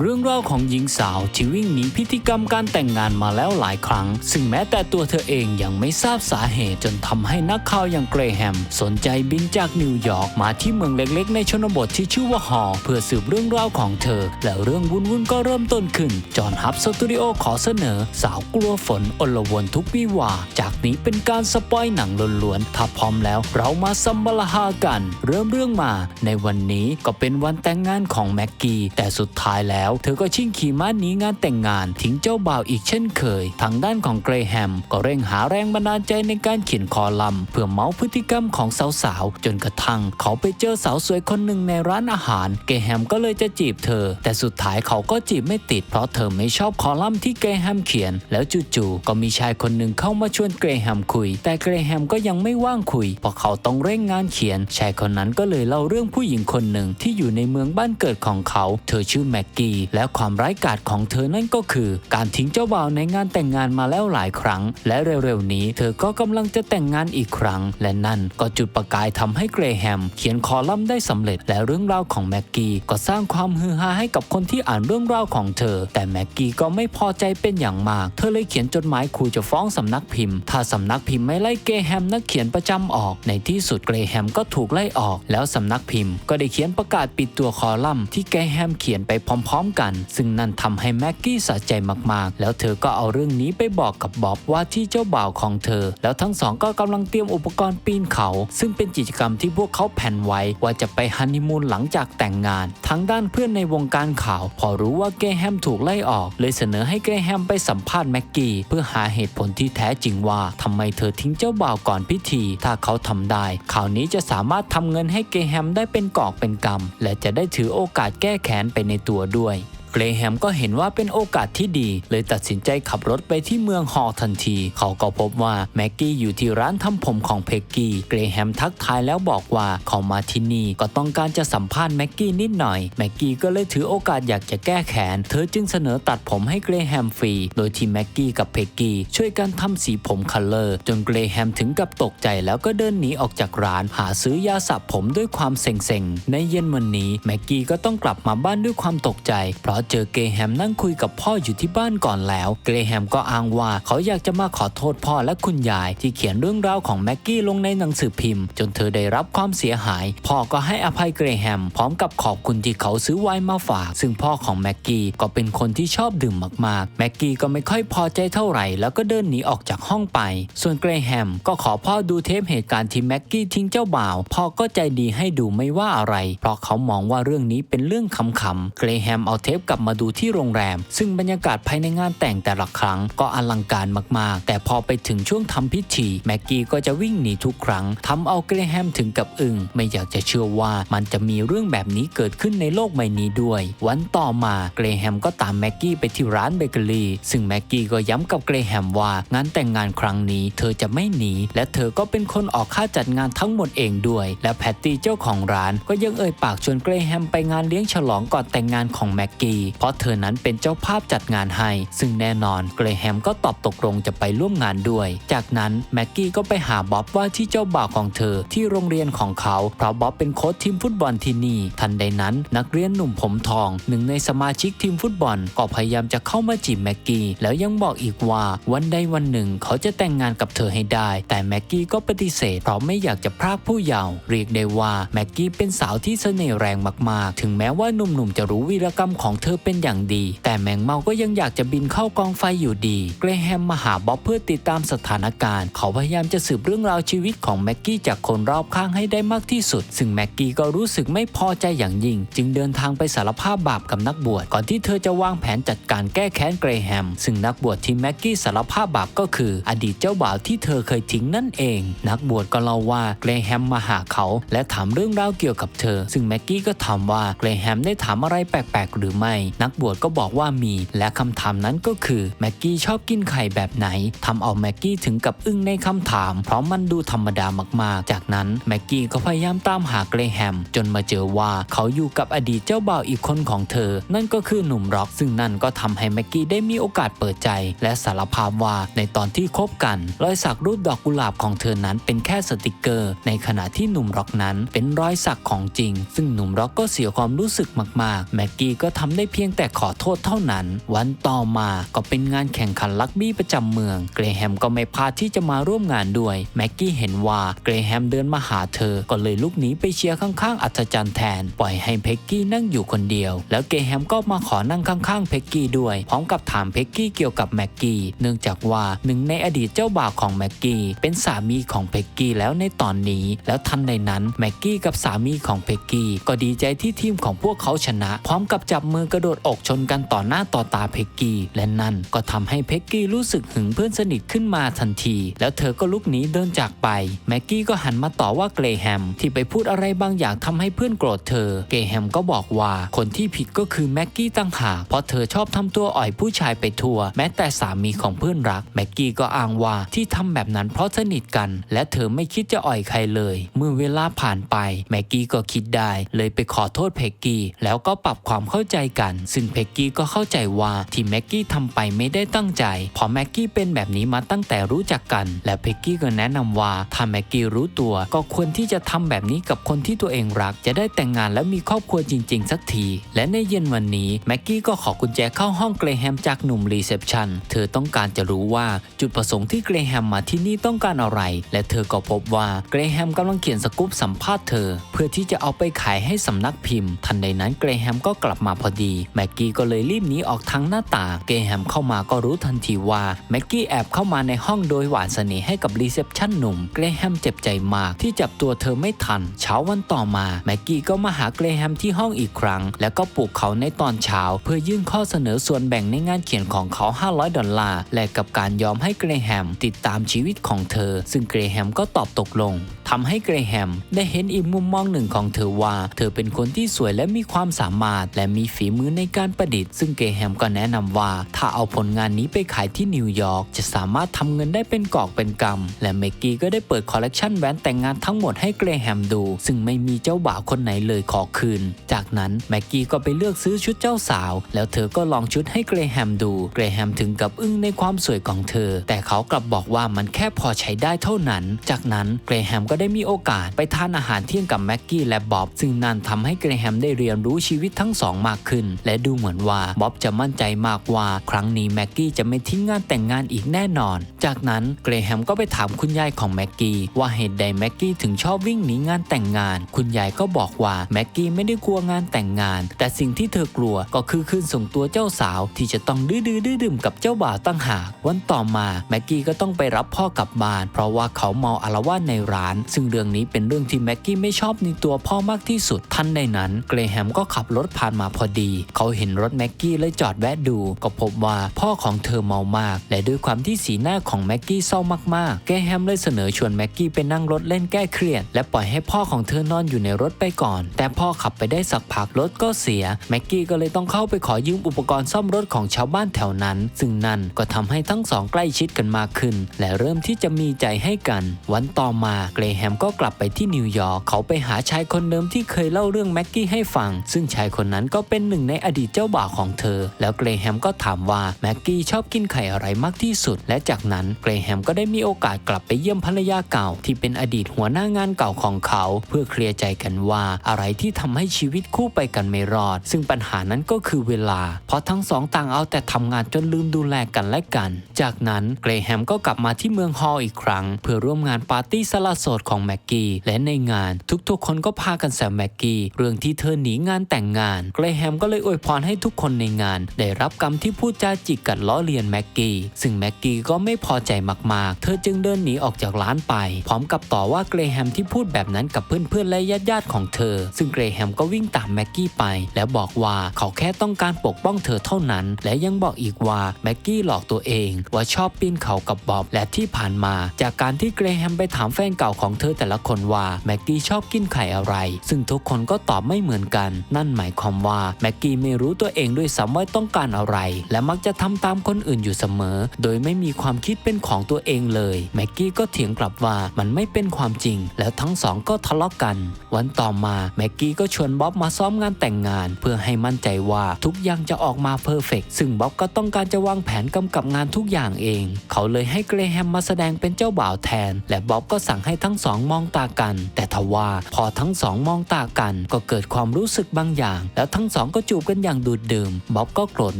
เรื่องราวของหญิงสาวที่วิ่งหนีพิธีกรรมการแต่งงานมาแล้วหลายครั้ง ซึ่งแม้แต่ตัวเธอเองยังไม่ทราบสาเหตุจนทำให้นักข่าวอย่างเกรแฮม สนใจบินจากนิวยอร์กมาที่เมืองเล็กๆ ในชนบทที่ชื่อว่าฮอเพื่อสืบเรื่องราวของเธอ และเรื่องวุ่นๆก็เริ่มต้นขึ้น จอห์นฮับสตูดิโอขอเสนอ สาวกลัวฝนอลวนทุกวิวาจากนี้เป็นการสปอยหนังล้วนๆถ้าพร้อมแล้วเรามาซัมบลฮากัน เริ่มเรื่องมา ในวันนี้ก็เป็นวันแต่งงานของแม็กกี้แต่สุดท้ายแล้วเธอก็ชิ่งขี่ม้าหนีงานแต่งงานทิ้งเจ้าบ่าวอีกเช่นเคย ทางด้านของเกรแฮมก็เร่งหาแรงบันดาลใจในการเขียนคอลัมน์เพื่อเมาส์พฤติกรรมของสาวๆ จนกระทั่งเขาไปเจอสาวสวยคนหนึ่งในร้านอาหาร เกรแฮมก็เลยจะจีบเธอ แต่สุดท้ายเขาก็จีบไม่ติด เพราะเธอไม่ชอบคอลัมน์ที่เกรแฮมเขียน แล้วจู่ๆก็มีชายคนหนึ่งเข้ามาชวนเกรแฮมคุย แต่เกรแฮมก็ยังไม่ว่างคุยเพราะเขาต้องเร่งงานเขียน ชายคนนั้นก็เลยเล่าเรื่องผู้หญิงคนหนึ่งที่อยู่ในเมืองบ้านเกิดของเขา เธอชื่อแม็กกี้และความร้ายกาจของเธอนั่นก็คือ การทิ้งเจ้าบ่าวในงานแต่งงานมาแล้วหลายครั้ง และเร็วๆนี้ เธอก็กำลังจะแต่งงานอีกครั้ง และนั่นก็จุดประกายทำให้เกรแฮม เขียนคอลัมน์ได้สำเร็จ และเรื่องราวของแม็กกี้ก็สร้างความฮือฮาให้กับคนที่อ่านเรื่องราวของเธอ แต่แม็กกี้ก็ไม่พอใจเป็นอย่างมาก เธอเลยเขียนจดหมายขู่จะฟ้องสำนักพิมพ์ ถ้าสำนักพิมพ์ไม่ไล่เกรแฮมนักเขียนประจำออก ในที่สุดเกรแฮมก็ถูกไล่ออก แล้วสำนักพิมพ์ก็ได้เขียนประกาศปิดตัวคอลัมน์ที่เกรแฮมเขียนไปพร้อมๆกัน ซึ่งนั่นทำให้แม็กกี้สะใจมากๆ แล้วเธอก็เอาเรื่องนี้ไปบอกกับบ๊อบว่าที่เจ้าบ่าวของเธอ แล้วทั้งสองก็กำลังเตรียมอุปกรณ์ปีนเขา ซึ่งเป็นกิจกรรมที่พวกเขาแผนไว้ว่าจะไปฮันนีมูนหลังจากแต่งงาน ทั้งด้านเพื่อนในวงการข่าว พอรู้ว่าเกแฮมถูกไล่ออก เลยเสนอให้เกแฮมไปสัมภาษณ์แม็กกี้เพื่อหาเหตุผลที่แท้จริงว่าทำไมเธอทิ้งเจ้าบ่าวก่อนพิธี ถ้าเขาทำได้ข่าวนี้จะสามารถทำเงินให้เกแฮมได้เป็นกอบเป็นกำและจะได้ถือโอกาสแก้แค้นไปในตัวด้วย เกรแฮมก็เห็นว่าเป็นโอกาสที่ดี เลยตัดสินใจขับรถไปที่เมืองฮอลทันที เขาก็พบว่าแม็กกี้อยู่ที่ร้านทำผมของเพกกี้ เกรแฮมทักทายแล้วบอกว่าเขามาที่นี่ก็ต้องการจะสัมภาษณ์แม็กกี้นิดหน่อย แม็กกี้ก็เลยถือโอกาสอยากจะแก้แค้นเธอจึงเสนอตัดผมให้เกรแฮมฟรี โดยที่แม็กกี้กับเพกกี้ช่วยกันทำสีผมคัลเลอร์ จนเกรแฮมถึงกับตกใจแล้วก็เดินหนีออกจากร้าน หาซื้อยาสระผมด้วยความเซ็งๆ ในเย็นวันนี้แม็กกี้ก็ต้องกลับมาบ้านด้วยความตกใจ เพราะเจอเกแฮมนั่งคุยกับพ่ออยู่ที่บ้านก่อนแล้ว เกรแฮมก็อ้างว่าเขาอยากจะมาขอโทษพ่อและคุณยายที่เขียนเรื่องราวของแม็กกี้ลงในหนังสือพิมพ์ จนเธอได้รับความเสียหาย พ่อก็ให้อภัยเกรแฮมพร้อมกับขอบคุณที่เขาซื้อไวน์มาฝาก ซึ่งพ่อของแม็กกี้ก็เป็นคนที่ชอบดื่มมากๆ แม็กกี้ก็ไม่ค่อยพอใจเท่าไหร่ แล้วก็เดินหนีออกจากห้องไป ส่วนเกรแฮมก็ขอพ่อดูเทปเหตุการณ์ที่แม็กกี้ทิ้งเจ้าบ่าว พ่อก็ใจดีให้ดูไม่ว่าอะไร เพราะเขามองว่าเรื่องนี้เป็นเรื่องขำๆเกรแฮมเอาเทปกัลับมาดูที่โรงแรม ซึ่งบรรยากาศภายในงานแต่งแต่ละครั้งก็อลังการมากๆ แต่พอไปถึงช่วงทำพิธีแม็กกี้ก็จะวิ่งหนีทุกครั้งทำเอาเกรแฮมถึงกับอึง้งไม่อยากจะเชื่อว่ามันจะมีเรื่องแบบนี้เกิดขึ้นในโลกใบนี้ด้วย วันต่อมาเกรแฮมก็ตามแม็กกี้ไปที่ร้านเบเกอรี่ซึ่งแม็กกี้ก็ย้ำกับเกรแฮมว่างานแต่งงานครั้งนี้เธอจะไม่หนี และเธอก็เป็นคนออกค่าจัดงานทั้งหมดเองด้วย และแพตตี้เจ้าของร้านก็ยังเอ่ยปากชวนเกรแฮมไปงานเลี้ยงฉลองก่อนแต่งงานของแม็กกี้เพราะเธอนั้นเป็นเจ้าภาพจัดงานให้ ซึ่งแน่นอนเกรแฮมก็ตอบตกลงจะไปร่วมงานด้วย จากนั้นแม็กกี้ก็ไปหาบ๊อบว่าที่เจ้าบ่าวของเธอที่โรงเรียนของเขาเพราะบ๊อบเป็นโค้ชทีมฟุตบอลที่นี่ ทันใดนั้นนักเรียนหนุ่มผมทอง หนึ่งในสมาชิกทีมฟุตบอลก็พยายามจะเข้ามาจีบแม็กกี้แล้วยังบอกอีกว่าวันใดวันหนึ่งเขาจะแต่งงานกับเธอให้ได้ แต่แม็กกี้ก็ปฏิเสธเพราะไม่อยากจะพรากผู้เยาว์เรียกได้ว่าแม็กกี้เป็นสาวที่เสน่ห์แรงมากๆ ถึงแม้ว่าหนุ่มๆจะรู้วีรกรรมของเธอเป็นอย่างดี แต่แมงเมาก็ยังอยากจะบินเข้ากองไฟอยู่ดี เกรแฮมมาหาบ๊อบเพื่อติดตามสถานการณ์ เขาพยายามจะสืบเรื่องราวชีวิตของแม็กกี้จากคนรอบข้างให้ได้มากที่สุด ซึ่งแม็กกี้ก็รู้สึกไม่พอใจอย่างยิ่ง จึงเดินทางไปสารภาพบาปกับนักบวชก่อนที่เธอจะวางแผนจัดการแก้แค้นเกรแฮม ซึ่งนักบวชที่แม็กกี้สารภาพบาปก็คือ อดีตเจ้าบ่าวที่เธอเคยทิ้งนั่นเอง นักบวชก็เล่าว่าเกรแฮมมาหาเขา และถามเรื่องราวเกี่ยวกับเธอ ซึ่งแม็กกี้ก็ถามว่าเกรแฮมได้ถามอะไรแปลกๆ หรือไม่นักบวชก็บอกว่ามี และคำถามนั้นก็คือแม็กกี้ชอบกินไข่แบบไหนทำเอาแม็กกี้ถึงกับอึ้งในคำถาม เพราะมันดูธรรมดามากๆ จากนั้นแม็กกี้ก็พยายามตามหาเกรแฮม จนมาเจอว่าเขาอยู่กับอดีตเจ้าบ่าวอีกคนของเธอ นั่นก็คือหนุ่มร็อก ซึ่งนั่นก็ทำให้แม็กกี้ได้มีโอกาสเปิดใจ และสารภาพว่าในตอนที่คบกัน รอยสักรูปดอกกุหลาบของเธอนั้นเป็นแค่สติกเกอร์ ในขณะที่หนุ่มร็อกนั้นเป็นรอยสักของจริง ซึ่งหนุ่มร็อกก็เสียความรู้สึกมากๆ แม็กกี้ก็ทำได้ได้เพียงแต่ขอโทษเท่านั้น วันต่อมาก็เป็นงานแข่งขันลักบี้ประจำเมือง เกรแฮมก็ไม่พลาดที่จะมาร่วมงานด้วย แม็กกี้เห็นว่าเกรแฮมเดินมาหาเธอ ก็เลยลุกหนีไปเชียร์ข้างๆ อัศจรรย์แทน ปล่อยให้เพ็กกี้นั่งอยู่คนเดียว แล้วเกรแฮมก็มาขอนั่งข้างๆ เพ็กกี้ด้วย พร้อมกับถามเพ็กกี้เกี่ยวกับแม็กกี้ เนื่องจากว่าหนึ่งในอดีตเจ้าบ่าวของแม็กกี้เป็นสามีของเพ็กกี้แล้วในตอนนี้ แล้วทันใดนั้นแม็กกี้กับสามีของเพ็กกี้ก็ดีใจที่ทีมของพวกเขาชนะ พร้อมกับจับมือกระโดดอกชนกันต่อหน้าต่อตาเพ็กกี้ และนั่นก็ทำให้เพ็กกี้รู้สึกหึงเพื่อนสนิทขึ้นมาทันที แล้วเธอก็ลุกหนีเดินจากไป แม็กกี้ก็หันมาต่อว่าเกรแฮมที่ไปพูดอะไรบางอย่างทำให้เพื่อนโกรธเธอ เกรแฮมก็บอกว่าคนที่ผิดก็คือแม็กกี้ตั้งหากเพราะเธอชอบทำตัวอ่อยผู้ชายไปทั่ว แม้แต่สามีของเพื่อนรัก แม็กกี้ก็อ้างว่าที่ทำแบบนั้นเพราะสนิทกัน และเธอไม่คิดจะอ่อยใครเลย เมื่อเวลาผ่านไปแม็กกี้ก็คิดได้ เลยไปขอโทษเพ็กกี้แล้วก็ปรับความเข้าใจกันกัน ซึ่งเพ็กกี้ก็เข้าใจว่าที่แม็กกี้ทำไปไม่ได้ตั้งใจเพราะแม็กกี้เป็นแบบนี้มาตั้งแต่รู้จักกัน และเพ็กกี้ก็แนะนำว่าถ้าแม็กกี้รู้ตัวก็ควรที่จะทำแบบนี้กับคนที่ตัวเองรัก จะได้แต่งงานและมีครอบครัวจริง ๆ สักที และในเย็นวันนี้แม็กกี้ก็ขอกุญแจเข้าห้องเกรแฮมจากหนุ่มรีเซพชันเธอต้องการจะรู้ว่าจุดประสงค์ที่เกรแฮมมาที่นี่ต้องการอะไร และเธอก็พบว่าเกรแฮมกำลังเขียนสกู๊ปสัมภาษณ์เธอ เพื่อที่จะเอาไปขายให้สำนักพิมพ์ ทันใดนั้นเกรแฮมก็กลับมาพอดีแม็กกี้ก็เลยรีบหนีออกทางหน้าต่างเกรแฮมเข้ามาก็รู้ทันทีว่าแม็กกี้แอบเข้ามาในห้องโดยหวานเสน่ห์ให้กับรีเซพชันหนุ่มเกรแฮมเจ็บใจมากที่จับตัวเธอไม่ทัน เช้าวันต่อมาแม็กกี้ก็มาหาเกรแฮมที่ห้องอีกครั้ง แล้วก็ปลุกเขาในตอนเช้า เพื่อยื่นข้อเสนอส่วนแบ่งในงานเขียนของเขา 500 ดอลลาร์และกับการยอมให้เกรแฮมติดตามชีวิตของเธอ ซึ่งเกรแฮมก็ตอบตกลงทำให้เกรแฮมได้เห็นอีกมุมมองหนึ่งของเธอว่า เธอเป็นคนที่สวยและมีความสามารถและมีฝีมือในการประดิษฐ์ซึ่งเกรแฮมก็แนะนำว่า ถ้าเอาผลงานนี้ไปขายที่นิวยอร์กจะสามารถทำเงินได้เป็นกอบเป็นกำและเมกกี้ก็ได้เปิดคอลเลกชันแหวนแต่งงานทั้งหมดให้เกรแฮมดู ซึ่งไม่มีเจ้าบ่าวคนไหนเลยขอคืน จากนั้นแม็กกี้ก็ไปเลือกซื้อชุดเจ้าสาว แล้วเธอก็ลองชุดให้เกรแฮมดู เกรแฮมถึงกับอึ้งในความสวยของเธอ แต่เขากลับบอกว่ามันแค่พอใช้ได้เท่านั้น จากนั้นเกรแฮมก็ได้มีโอกาสไปทานอาหารเที่ยงกับแม็กกี้และบ๊อบซึ่งนั่นทำให้เกรแฮมได้เรียนรู้ชีวิตทั้งสองมากขึ้นและดูเหมือนว่าบ๊อบจะมั่นใจมากว่า ครั้งนี้แม็กกี้จะไม่ทิ้งงานแต่งงานอีกแน่นอน จากนั้นเกรแฮมก็ไปถามคุณยายของแม็กกี้ว่าเหตุใดแม็กกี้ถึงชอบวิ่งหนีงานแต่งงาน คุณยายก็บอกว่าแม็กกี้ไม่ได้กลัวงานแต่งงาน แต่สิ่งที่เธอกลัวก็คือคืนส่งตัวเจ้าสาวที่จะต้องดื้อดื้อดื่มกับเจ้าบ่าวตั้งหากวันต่อมาแม็กกี้ก็ต้องไปรับพ่อกลับบ้าน เพราะว่าเขาเมาอาละวาดในร้าน ซึ่งเรื่องนี้เป็นเรื่องที่แม็กกี้ไม่ชอบในตัวพ่อมากที่สุดทันใดนั้น เกรแฮมก็ขับรถผ่านมาพอดีเขาเห็นรถแม็กกี้เลยจอดแวะดู ก็พบว่าพ่อของเธอเมามาก และด้วยความที่สีหน้าของแม็กกี้เศร้ามากๆเกรแฮมเลยเสนอชวนแม็กกี้ไปนั่งรถเล่นแก้เครียด และปล่อยให้พ่อของเธอนอนอยู่ในรถไปก่อน แต่พ่อขับไปได้สักพักรถก็เสีย แม็กกี้ก็เลยต้องเข้าไปขอยืมอุปกรณ์ซ่อมรถของชาวบ้านแถวนั้น ซึ่งนั่นก็ทำให้ทั้งสองใกล้ชิดกันมากขึ้น และเริ่มที่จะมีใจให้กัน วันต่อมาเกรแฮมก็กลับไปที่นิวยอร์กเขาไปหาชายคนเดิมที่เคยเล่าเรื่องแม็กกี้ให้ฟัง ซึ่งชายคนนั้นก็เป็นหนึ่งในอดีตเจ้าบ่าวของเธอ แล้วเกรแฮมก็ถามว่าแม็กกี้ชอบกินไข่อะไรมากที่สุด และจากนั้นเกรแฮมก็ได้มีโอกาสกลับไปเยี่ยมภรรยาเก่า ที่เป็นอดีตหัวหน้างานเก่าของเขา เพื่อเคลียร์ใจกันว่าอะไรที่ทำให้ชีวิตคู่ไปกันไม่รอด ซึ่งปัญหานั้นก็คือเวลา เพราะทั้งสองต่างเอาแต่ทำงานจนลืมดูแลกันและกัน จากนั้นเกรแฮมก็กลับมาที่เมืองฮอลอีกครั้ง เพื่อร่วมงานปาร์ตี้สละโสดของแม็กกี้และในงาน ทุกๆ คนก็พากันแซวแม็กกี้เรื่องที่เธอหนีงานแต่งงานเกรแฮมก็เลยอวยพรให้ทุกคนในงาน ได้รับกรรมที่พูดจาจิกกัดล้อเลียนแม็กกี้ ซึ่งแม็กกี้ก็ไม่พอใจมากๆ เธอจึงเดินหนีออกจากร้านไป พร้อมกับต่อว่าเกรแฮมที่พูดแบบนั้นกับเพื่อนๆและญาติๆของเธอ ซึ่งเกรแฮมก็วิ่งตามแม็กกี้ไป แล้วบอกว่าเขาแค่ต้องการปกป้องเธอเท่านั้น และยังบอกอีกว่าแม็กกี้หลอกตัวเองว่าชอบปีนเขากับบ๊อบและที่ผ่านมา จากการที่เกรแฮมไปถามแฟนเก่าของเธอแต่ละคนว่าแม็กกี้ชอบกินไข่อะไร ซึ่งทุกคนก็ตอบไม่เหมือนกัน นั่นหมายความว่าแม็กกี้ไม่รู้ตัวเองด้วยซ้ำว่าต้องการอะไร และมักจะทำตามคนอื่นอยู่เสมอ โดยไม่มีความคิดเป็นของตัวเองเลยแม็กกี้ก็เถียงกลับว่ามันไม่เป็นความจริง แล้วทั้งสองก็ทะเลาะกัน วันต่อมาแม็กกี้ก็ชวนบ๊อบมาซ้อมงานแต่งงาน เพื่อให้มั่นใจว่าทุกอย่างจะออกมาเพอร์เฟกซึ่งบ๊อบก็ต้องการจะวางแผนกำกับงานทุกอย่างเอง เขาเลยให้เกรแฮมมาแสดงเป็นเจ้าบ่าวแทน และบ๊อบก็สั่งให้ทั้งสองมองตากัน แต่ทว่าพอทั้งสองมองตากัน ก็เกิดความรู้สึกบางอย่าง แล้วทั้งสองก็จูจูบกันอย่างดูดดื่มบ๊อบก็โกรธ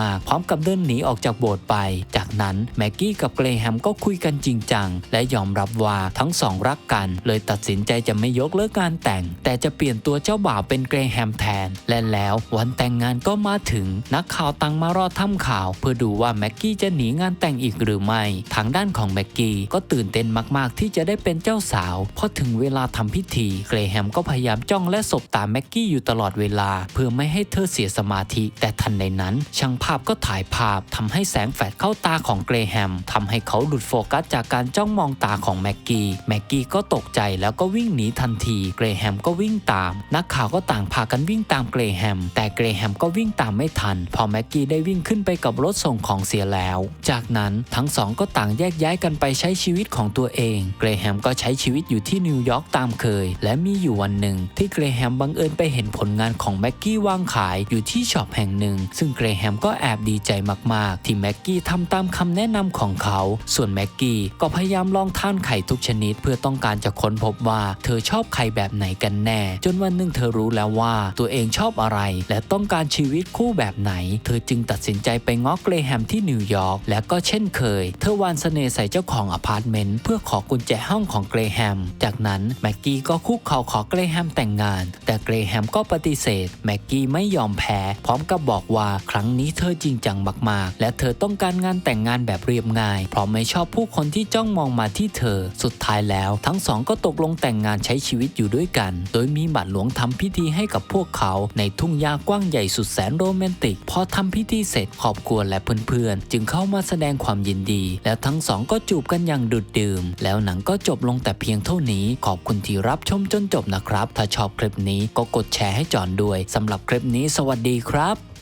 มากพร้อมกับเดินหนีออกจากโบสถ์ไป จากนั้นแม็กกี้กับเกรแฮมก็คุยกันจริงจัง และยอมรับว่าทั้งสองรักกัน เลยตัดสินใจจะไม่ยกเลิกงานแต่ง แต่จะเปลี่ยนตัวเจ้าบ่าวเป็นเกรแฮมแทน และแล้ววันแต่งงานก็มาถึงนักข่าวตังมารอทำข่าว เพื่อดูว่าแม็กกี้จะหนีงานแต่งอีกหรือไม่ ทางด้านของแม็กกี้ก็ตื่นเต้นมากๆ ที่จะได้เป็นเจ้าสาวพอถึงเวลาทำพิธี เกรแฮมก็พยายามจ้องและสบตาแม็กกี้อยู่ตลอดเวลา เพื่อไม่ให้เธอเสียสมาธิ แต่ทันใดนั้น ช่างภาพก็ถ่ายภาพทำให้แสงแฟลชเข้าตาของเกรแฮมทำให้เขาหลุดโฟกัสจากการจ้องมองตาของแม็กกี้แม็กกี้ก็ตกใจแล้วก็วิ่งหนีทันทีเกรแฮมก็วิ่งตาม นักข่าวก็ต่างพากันวิ่งตามเกรแฮมแต่เกรแฮมก็วิ่งตามไม่ทัน พอแม็กกี้ได้วิ่งขึ้นไปกับรถส่งของเสียแล้ว จากนั้นทั้งสองก็ต่างแยกย้ายกันไปใช้ชีวิตของตัวเอง เกรแฮมก็ใช้ชีวิตอยู่ที่นิวยอร์กตามเคย และมีอยู่วันหนึ่งที่เกรแฮมบังเอิญไปเห็นผลงานของแม็กกี้วางขายอยู่ที่ช็อปแห่งหนึ่ง ซึ่งเกรแฮมก็แอบดีใจมากๆ ที่แม็กกี้ทำตามคำแนะนำของเขา ส่วนแม็กกี้ก็พยายามลองทานไข่ทุกชนิด เพื่อต้องการจะค้นพบว่าเธอชอบไข่แบบไหนกันแน่ จนวันหนึ่งเธอรู้แล้วว่าตัวเองชอบอะไร และต้องการชีวิตคู่แบบไหน เธอจึงตัดสินใจไปง้อเกรแฮมที่นิวยอร์กและก็เช่นเคย เธอวานเสน่ห์ใส่เจ้าของอพาร์ตเมนต์เพื่อขอกุญแจห้องของเกรแฮม จากนั้นแม็กกี้ก็คุกเข่าขอเกรแฮมแต่งงาน แต่เกรแฮมก็ปฏิเสธแม็กกี้ไม่ยอมแพ้พร้อมกับบอกว่าครั้งนี้เธอจริงจังมากๆ และเธอต้องการงานแต่งงานแบบเรียบง่าย เพราะไม่ชอบผู้คนที่จ้องมองมาที่เธอ สุดท้ายแล้ว ทั้งสองก็ตกลงแต่งงานใช้ชีวิตอยู่ด้วยกัน โดยมีบัตรหลวงทำพิธีให้กับพวกเขา ในทุ่งหญ้ากว้างใหญ่สุดแสนโรแมนติก พอทำพิธีเสร็จครอบครัวและเพื่อนๆ จึงเข้ามาแสดงความยินดี แล้วทั้งสองก็จูบกันอย่างดุดดื่ม แล้วหนังก็จบลงแต่เพียงเท่านี้ขอบคุณที่รับชมจนจบนะครับ ถ้าชอบคลิปนี้ก็กดแชร์ให้จอนด้วยสำหรับคลิปนี้สวัสดดีครับ